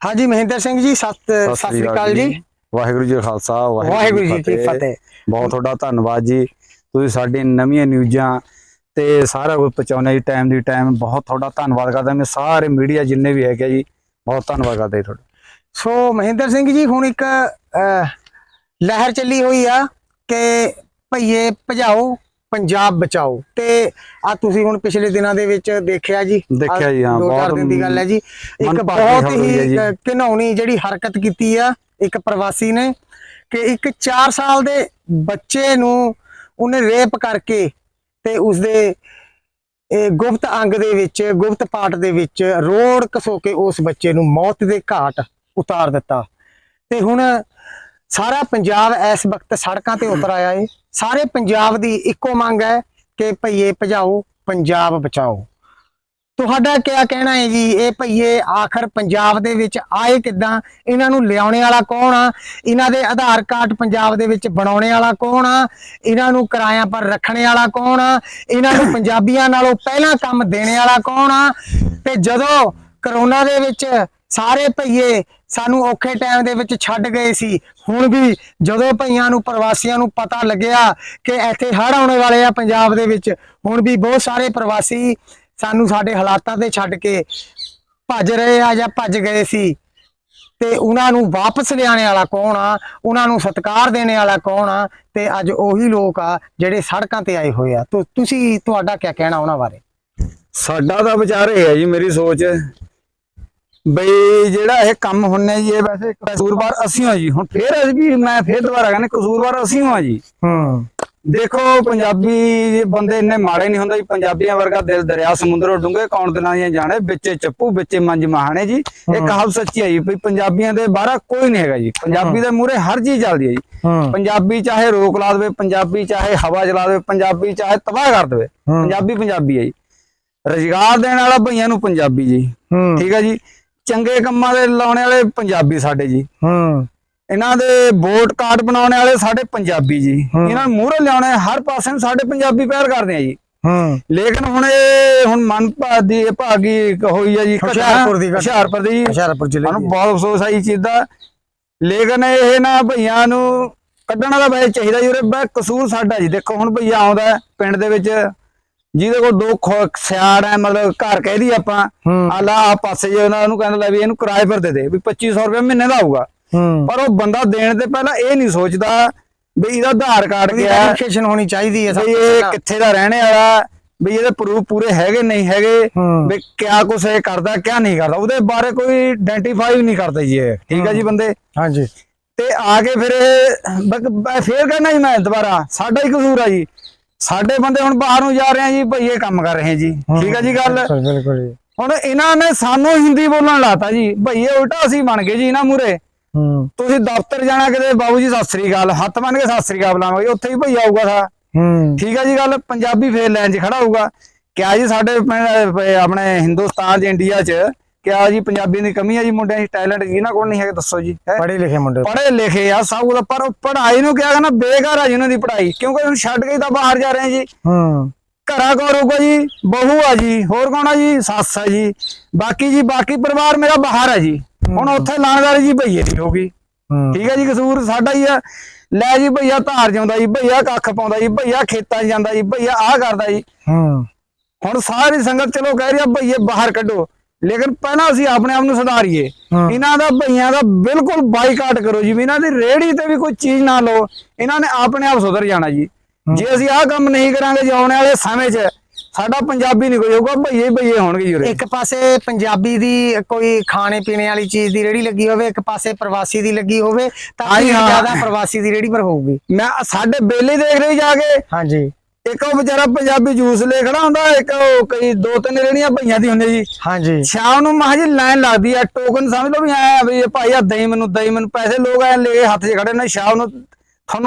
ਹਾਂਜੀ ਮਹਿੰਦਰ ਸਿੰਘ ਜੀ ਸਤਿ ਸ੍ਰੀ ਅਕਾਲ ਜੀ। ਵਾਹਿਗੁਰੂ ਜੀ ਖਾਲਸਾ ਵਾਹਿਗੁਰੂ ਜੀ ਕੀ ਫਤਿਹ। ਬਹੁਤ ਤੁਹਾਡਾ ਧੰਨਵਾਦ ਜੀ। ਤੁਸੀਂ ਸਾਡੀ ਨਵੀਆਂ ਨਿਊਜ਼ਾਂ ਤੇ ਸਾਰਾ ਕੁਝ ਪਹੁੰਚਾਉਣੇ ਜੀ ਟਾਈਮ ਦੀ ਟਾਈਮ ਬਹੁਤ ਤੁਹਾਡਾ ਧੰਨਵਾਦ ਕਰਦਾ। ਮੈਂ ਸਾਰੇ ਮੀਡੀਆ ਜਿੰਨੇ ਵੀ ਹੈਗੇ ਜੀ ਬਹੁਤ ਧੰਨਵਾਦ ਕਰਦਾ ਜੀ ਤੁਹਾਡਾ। ਸੋ ਮਹਿੰਦਰ ਸਿੰਘ ਜੀ ਹੁਣ ਇੱਕ ਲਹਿਰ ਚੱਲੀ ਹੋਈ ਆ ਕਿ ਭਈਏ ਭਜਾਓ। ਪੰਜਾਬ ਬਚਾਓ। ਤੇ ਆ ਤੁਸੀਂ ਹੁਣ ਪਿਛਲੇ ਦਿਨਾਂ ਦੇ ਵਿੱਚ ਦੇਖਿਆ ਜੀ। ਦੇਖਿਆ ਜੀ, ਹਾਂ, ਬਹੁਤ ਦਿਨ ਦੀ ਗੱਲ ਹੈ ਜੀ। ਇੱਕ ਬਹੁਤ ਹੈ ਘਿਨਾਉਣੀ ਜਿਹੜੀ ਹਰਕਤ ਕੀਤੀ ਆ ਇੱਕ ਪ੍ਰਵਾਸੀ ਨੇ ਕਿ ਇੱਕ 4 ਸਾਲ ਦੇ ਬੱਚੇ ਨੂੰ ਉਹਨੇ ਰੇਪ ਕਰਕੇ ਤੇ ਉਸਦੇ ਇਹ ਗੁਪਤ ਅੰਗ ਦੇ ਵਿੱਚ ਗੁਪਤ ਪਾਰਟ ਦੇ ਵਿੱਚ ਰੋੜ ਘਸੋ ਕੇ ਉਸ ਬੱਚੇ ਨੂੰ ਮੌਤ ਦੇ ਘਾਟ ਉਤਾਰ ਦਿੱਤਾ। ਤੇ ਹੁਣ ਸਾਰਾ ਪੰਜਾਬ ਇਸ ਵਕਤ ਸੜਕਾਂ ਤੇ ਉਤਰ ਆਇਆ ਏ। ਸਾਰੇ ਪੰਜਾਬ ਦੀ ਇੱਕੋ ਮੰਗ ਹੈ ਕਿ ਭਈਏ ਭਜਾਓ, ਪੰਜਾਬ ਬਚਾਓ। ਤੁਹਾਡਾ ਕੀ ਕਹਿਣਾ ਹੈ ਜੀ? ਇਹ ਭਈਏ ਆਖਰ ਪੰਜਾਬ ਦੇ ਵਿੱਚ ਆਏ ਕਿੱਦਾਂ? ਇਹਨਾਂ ਨੂੰ ਲਿਆਉਣੇ ਵਾਲਾ ਕੌਣ ਆ? ਇਹਨਾਂ ਦੇ ਆਧਾਰ ਕਾਰਡ ਪੰਜਾਬ ਦੇ ਵਿੱਚ ਬਣਾਉਣੇ ਵਾਲਾ ਕੌਣ ਆ? ਇਹਨਾਂ ਨੂੰ ਕਿਰਾਇਆ ਪਰ ਰੱਖਣੇ ਵਾਲਾ ਕੌਣ ਆ? ਇਹਨਾਂ ਨੂੰ ਪੰਜਾਬੀਆਂ ਨਾਲੋਂ ਪਹਿਲਾਂ ਕੰਮ ਦੇਣੇ ਵਾਲਾ ਕੌਣ ਆ? ਤੇ ਜਦੋਂ ਕਰੋਨਾ ਦੇ ਵਿੱਚ ਸਾਰੇ ਭਈਏ ਸਾਨੂੰ ਔਖੇ ਟਾਈਮ ਦੇ ਵਿੱਚ ਛੱਡ ਗਏ ਸੀ। ਹੁਣ ਵੀ ਜਦੋਂ ਭਈਆਂ ਨੂੰ, ਪ੍ਰਵਾਸੀਆਂ ਨੂੰ ਪਤਾ ਲੱਗਿਆ ਕਿ ਇੱਥੇ ਹੜ੍ਹ ਆਉਣੇ ਵਾਲੇ ਆ ਪੰਜਾਬ ਦੇ ਵਿੱਚ, ਹੁਣ ਵੀ ਬਹੁਤ ਸਾਰੇ ਪ੍ਰਵਾਸੀ ਸਾਨੂੰ ਸਾਡੇ ਹਾਲਾਤਾਂ ਤੇ ਛੱਡ ਕੇ ਭੱਜ ਰਹੇ ਆ ਜਾਂ ਭੱਜ ਗਏ ਸੀ। ਤੇ ਉਹਨਾਂ ਨੂੰ ਵਾਪਸ ਲਿਆਣੇ ਵਾਲਾ ਕੌਣ ਆ? ਉਹਨਾਂ ਨੂੰ ਸਤਿਕਾਰ ਦੇਣੇ ਵਾਲਾ ਕੌਣ ਆ? ਤੇ ਅੱਜ ਉਹੀ ਲੋਕ ਆ ਜਿਹੜੇ ਸੜਕਾਂ ਤੇ ਆਏ ਹੋਏ ਆ। ਤੁਸੀਂ ਤੁਹਾਡਾ ਕੀ ਕਹਿਣਾ ਉਹਨਾਂ ਬਾਰੇ? ਸਾਡਾ ਤਾਂ ਵਿਚਾਰ ਇਹ ਹੈ ਜੀ, ਮੇਰੀ ਸੋਚ। ਬਈ ਜਿਹੜਾ ਇਹ ਕੰਮ ਹੁੰਨੇ ਜੀ ਇਹ ਵੈਸੇ ਕਸੂਰਵਾਰ ਅਸੀਂ ਹਾਂ ਜੀ। ਹੁਣ ਫੇਰ ਅਸੀਂ ਵੀ ਮੈਂ ਫੇਰ ਦੁਬਾਰਾ ਕਹਿੰਦਾ ਕਸੂਰਵਾਰ ਅਸੀਂ ਹਾਂ ਜੀ। ਹੂੰ। ਦੇਖੋ ਪੰਜਾਬੀ ਬੰਦੇ ਇੰਨੇ ਮਾੜੇ ਨਹੀਂ ਹੁੰਦੇ ਜੀ ਪੰਜਾਬੀਆਂ ਵਰਗਾ ਦਿਲ ਦਰਿਆ ਸਮੁੰਦਰੋਂ ਡੂੰਘੇ ਕੌਣ ਦਿਨਾਂ ਦੀਆਂ ਜਾਣੇ ਵਿੱਚੇ ਚੱਪੂ ਵਿੱਚੇ ਮੰਜ ਮਹਾਣੇ ਜੀ। ਇਹ ਕਹਾਵਤ ਸੱਚੀ ਹੈ ਜੀ ਵੀ ਪੰਜਾਬੀਆਂ ਦੇ ਬਾਹਰ ਕੋਈ ਨਹੀਂ ਹੈਗਾ ਜੀ। ਪੰਜਾਬੀ ਦੇ ਮੂਹਰੇ ਹਰ ਚੀਜ਼ ਚੱਲਦੀ ਹੈ ਜੀ। ਪੰਜਾਬੀ ਚਾਹੇ ਰੋਕ ਲਾ ਦੇਵੇ ਪੰਜਾਬੀ ਚਾਹੇ ਹਵਾ ਚਲਾ ਦੇਵੇ ਪੰਜਾਬੀ ਚਾਹੇ ਤਬਾਹ ਕਰ ਦੇਵੇ। ਪੰਜਾਬੀ ਪੰਜਾਬੀ ਹੈ ਜੀ। ਰੁਜ਼ਗਾਰ ਦੇਣ ਵਾਲਾ ਭਈਆਂ ਨੂੰ ਪੰਜਾਬੀ ਜੀ। ਠੀਕ ਹੈ ਜੀ। ਚੰਗੇ ਕੰਮਾਂ ਦੇ ਲਾਉਣੇ ਵਾਲੇ ਪੰਜਾਬੀ ਸਾਡੇ ਜੀ। ਹੂੰ। ਇਹਨਾਂ ਦੇ ਵੋਟ ਕਾਰਡ ਬਣਾਉਣੇ ਵਾਲੇ ਸਾਡੇ ਪੰਜਾਬੀ ਜੀ। ਇਹਨਾਂ ਨੂੰ ਮੂਹਰੇ ਲਿਆਉਣੇ ਹਰ ਪਾਸੇ ਨੂੰ ਸਾਡੇ ਪੰਜਾਬੀ ਪਹਿਲ ਕਰਦੇ ਆ ਜੀ। ਹੂੰ। ਲੇਕਿਨ ਹੁਣ ਇਹ ਹੁਣ ਮਨ ਭਾਦੀ ਭਾਗੀ ਹੋਈ ਹੈ ਜੀ ਹੁਸ਼ਿਆਰਪੁਰ ਦੀ। ਹੁਸ਼ਿਆਰਪੁਰ ਦੀ। ਹੁਸ਼ਿਆਰਪੁਰ ਜ਼ਿਲ੍ਹੇ ਦੀ। ਬਹੁਤ ਅਫਸੋਸ ਆਈ ਚੀਜ਼ ਦਾ। ਲੇਕਿਨ ਇਹ ਨਾ ਭਈਆਂ ਨੂੰ ਕੱਢਣਾ ਤਾਂ ਵੈਸੇ ਚਾਹੀਦਾ ਜੀ ਉਰੇ ਬੈ ਕਸੂਰ ਸਾਡਾ ਜੀ। ਦੇਖੋ ਹੁਣ ਭਈਆ ਆਉਂਦਾ ਪਿੰਡ ਦੇ ਵਿੱਚ। ਜਿਹਦੇ ਕੋਲ ਦੋ ਸਿਆੜ ਹੈ ਮਤਲਬ ਘਰ ਕਹਿਦੀ ਆਪਾਂ ਆਲਾ ਆ ਪਾਸੇ ਜੇ ਉਹਨਾਂ ਨੂੰ ਕਹਿੰਦਾ ਲੈ ਵੀ ਇਹਨੂੰ ਕਿਰਾਏ ਪਰ ਦੇ ਦੇ ਵੀ 2500 ਰੁਪਏ ਮਹੀਨੇ ਦਾ ਆਊਗਾ। ਪਰ ਉਹ ਬੰਦਾ ਦੇਣ ਤੇ ਪਹਿਲਾਂ ਇਹ ਨਹੀਂ ਸੋਚਦਾ ਵੀ ਇਹਦਾ ਆਧਾਰ ਕਾਰਡ ਗਿਆ ਹੈ ਵੈਰੀਫਿਕੇਸ਼ਨ ਹੋਣੀ ਚਾਹੀਦੀ ਹੈ ਸਭ ਇਹ। ਕਿੱਥੇ ਦਾ ਰਹਿਣੇ ਵਾਲਾ ਵੀ ਇਹਦੇ ਪ੍ਰੂਫ ਪੂਰੇ ਹੈਗੇ ਨਹੀਂ ਹੈਗੇ। ਵੀ ਕਿਆ ਕੁਛ ਇਹ ਕਰਦਾ ਕਿਆ ਨਹੀਂ ਕਰਦਾ ਉਹਦੇ ਬਾਰੇ ਕੋਈ ਆਇਡੈਂਟੀਫਾਈ ਨਹੀਂ ਕਰਦਾ ਜੀ ਇਹ ਠੀਕ ਹੈ ਜੀ ਬੰਦੇ? ਹਾਂਜੀ। ਤੇ ਆ ਕੇ ਫਿਰ ਇਹ ਫੇਰ ਕਹਿਣਾ ਜੀ ਮੈਂ ਦੁਬਾਰਾ ਸਾਡਾ ਹੀ ਕਸੂਰ ਆ ਜੀ। ਸਾਡੇ ਬੰਦੇ ਹੁਣ ਬਾਹਰ ਨੂੰ ਜਾ ਰਹੇ ਆ ਜੀ ਭਈ ਇਹ ਕੰਮ ਕਰ ਰਹੇ ਜੀ। ਠੀਕ ਹੈ ਜੀ ਗੱਲ? ਬਿਲਕੁਲ ਜੀ। ਹੁਣ ਇਹਨਾਂ ਨੇ ਸਾਨੂੰ ਹਿੰਦੀ ਬੋਲਣ ਲਾਤਾ ਜੀ। ਭਈ ਇਹ ਉਲਟਾ ਅਸੀਂ ਬਣ ਗਏ ਜੀ ਇਹਨਾਂ ਮੂਰੇ ਤੁਸੀਂ ਦਫ਼ਤਰ ਜਾਣਾ ਕਿਤੇ ਬਾਬੂ ਜੀ ਸਤਿ ਸ੍ਰੀ ਅਕਾਲ। ਹੱਥ ਬੰਨ ਕੇ ਸਤਿ ਸ੍ਰੀ ਅਕਾਲ ਬੁਲਾਵਾਂਗੇ ਉੱਥੇ ਹੀ ਭਈ ਆਊਗਾ ਸਾ ਠੀਕ ਹੈ ਜੀ ਗੱਲ? ਪੰਜਾਬੀ ਫੇਰ ਲਾਈਨ 'ਚ ਖੜਾ ਹੋਊਗਾ। ਕਿਆ ਜੀ ਸਾਡੇ ਆਪਣੇ ਹਿੰਦੁਸਤਾਨ 'ਚ ਇੰਡੀਆ 'ਚ ਕਿਆ ਜੀ ਪੰਜਾਬੀ ਦੀ ਕਮੀ ਹੈ ਜੀ ਮੁੰਡਿਆਂ 'ਚ ਟੈਲੈਂਟ ਜਿਹਨਾਂ ਕੋਲ ਨਹੀਂ ਹੈਗਾ ਦੱਸੋ ਜੀ ਹੈਂ? ਪੜ੍ਹੇ ਲਿਖੇ ਮੁੰਡੇ। ਪੜ੍ਹੇ ਲਿਖੇ ਆ ਸਭ ਕੁਝ ਪਰ ਪੜ੍ਹਾਈ ਨੂੰ ਕਿਹਾ ਕਹਿੰਦਾ ਬੇਕਾਰ ਆ ਜੀ ਉਹਨਾਂ ਦੀ ਪੜ੍ਹਾਈ ਕਿਉਂਕਿ ਹੁਣ ਛੱਡ ਕੇ ਹੀ ਤਾਂ ਬਾਹਰ ਜਾ ਰਹੇ ਆ ਜੀ। ਹੂੰ। ਘਰਾਂ ਕੌਣ ਰਹੂਗਾ ਜੀ ਬਹੂ ਆ ਜੀ ਹੋਰ ਕੌਣ ਆ ਜੀ? ਸੱਸ ਆ ਜੀ। ਬਾਕੀ ਜੀ ਬਾਕੀ ਪਰਿਵਾਰ ਮੇਰਾ ਬਾਹਰ ਆ ਜੀ। ਹੁਣ ਉੱਥੇ ਲਾਣੇਦਾਰੀ ਜੀ ਭਈਏ ਦੀ ਹੂੰ ਠੀਕ ਹੈ ਜੀ ਕਸੂਰ ਸਾਡਾ ਹੀ ਆ। ਲੈ ਜੀ ਭਈਆ ਧਾਰ ਜਾਂਦਾ ਜੀ ਭਈਆ ਕੱਖ ਪਾਉਂਦਾ ਜੀ ਭਈਆ ਖੇਤਾਂ 'ਚ ਜਾਂਦਾ ਜੀ ਭਈਆ ਆਹ ਕਰਦਾ ਜੀ। ਹੂੰ। ਹੁਣ ਸਾਰੀ ਸੰਗਤ ਚਲੋ ਕਹਿ ਰਹੀ ਆ ਭਈਏ ਬਾਹਰ ਕੱਢੋ। ਲੇਕਿਨ ਪਹਿਲਾਂ ਅਸੀਂ ਆਪਣੇ ਆਪ ਨੂੰ ਸੁਧਾਰੀਏ। ਇਹਨਾਂ ਦਾ ਭਈਆਂ ਦਾ ਬਿਲਕੁਲ ਬਾਈਕਾਟ ਕਰੋ ਜੀ। ਇਹਨਾਂ ਦੀ ਰੇੜੀ ਤੇ ਵੀ ਕੋਈ ਚੀਜ਼ ਨਾ ਲਓ। ਇਹਨਾਂ ਨੇ ਆਪਣੇ ਆਪ ਸੁਧਰ ਜਾਣਾ ਜੀ। ਜੇ ਅਸੀਂ ਆਹ ਕੰਮ ਨਹੀਂ ਕਰਾਂਗੇ ਜੀ ਆਉਣ ਵਾਲੇ ਸਮੇਂ 'ਚ ਸਾਡਾ ਪੰਜਾਬੀ ਨਹੀਂ ਕੋਈ ਹੋਊਗਾ ਭਈਏ ਭਈਏ ਹੋਣਗੇ ਜੀ ਇੱਕ ਪਾਸੇ ਪੰਜਾਬੀ ਦੀ ਕੋਈ ਖਾਣੇ ਪੀਣੇ ਵਾਲੀ ਚੀਜ਼ ਦੀ ਰੇੜੀ ਲੱਗੀ ਹੋਵੇ ਇੱਕ ਪਾਸੇ ਪ੍ਰਵਾਸੀ ਦੀ ਲੱਗੀ ਹੋਵੇ ਤਾਂ। ਜ਼ਿਆਦਾ ਪ੍ਰਵਾਸੀ ਦੀ ਰੇੜੀ ਪਰ ਹੋਊਗੀ। ਮੈਂ ਸਾਡੇ ਬੇਲੇ ਦੇਖ ਰਹੀ ਜਾ ਕੇ। ਹਾਂਜੀ। ਇੱਕ ਉਹ ਵਿਚਾਰਾ ਪੰਜਾਬੀ ਜੂਸ ਲੈ ਖੜਾ ਹੁੰਦਾ ਇੱਕ ਉਹ ਕਈ ਦੋ ਤਿੰਨ ਰੇੜੀਆਂ ਭਈਆਂ ਦੀ ਹੁੰਦੀ ਜੀ। ਹਾਂਜੀ। ਸ਼ਾਮ ਨੂੰ ਮਹਾਂ ਜੀ ਲਾਈਨ ਲੱਗਦੀ ਆ ਟੋਕਨ ਸਮਝ ਲਓ ਵੀ ਆਇਆ ਵੀ ਇਹ ਭਾਈ ਆ ਦਈ ਮੈਨੂੰ ਦਈ ਮੈਨੂੰ ਪੈਸੇ ਲੋਕ ਐ ਲੈ ਹੱਥ 'ਚ ਖੜੇ ਨੇ ਸ਼ਾਮ ਨੂੰ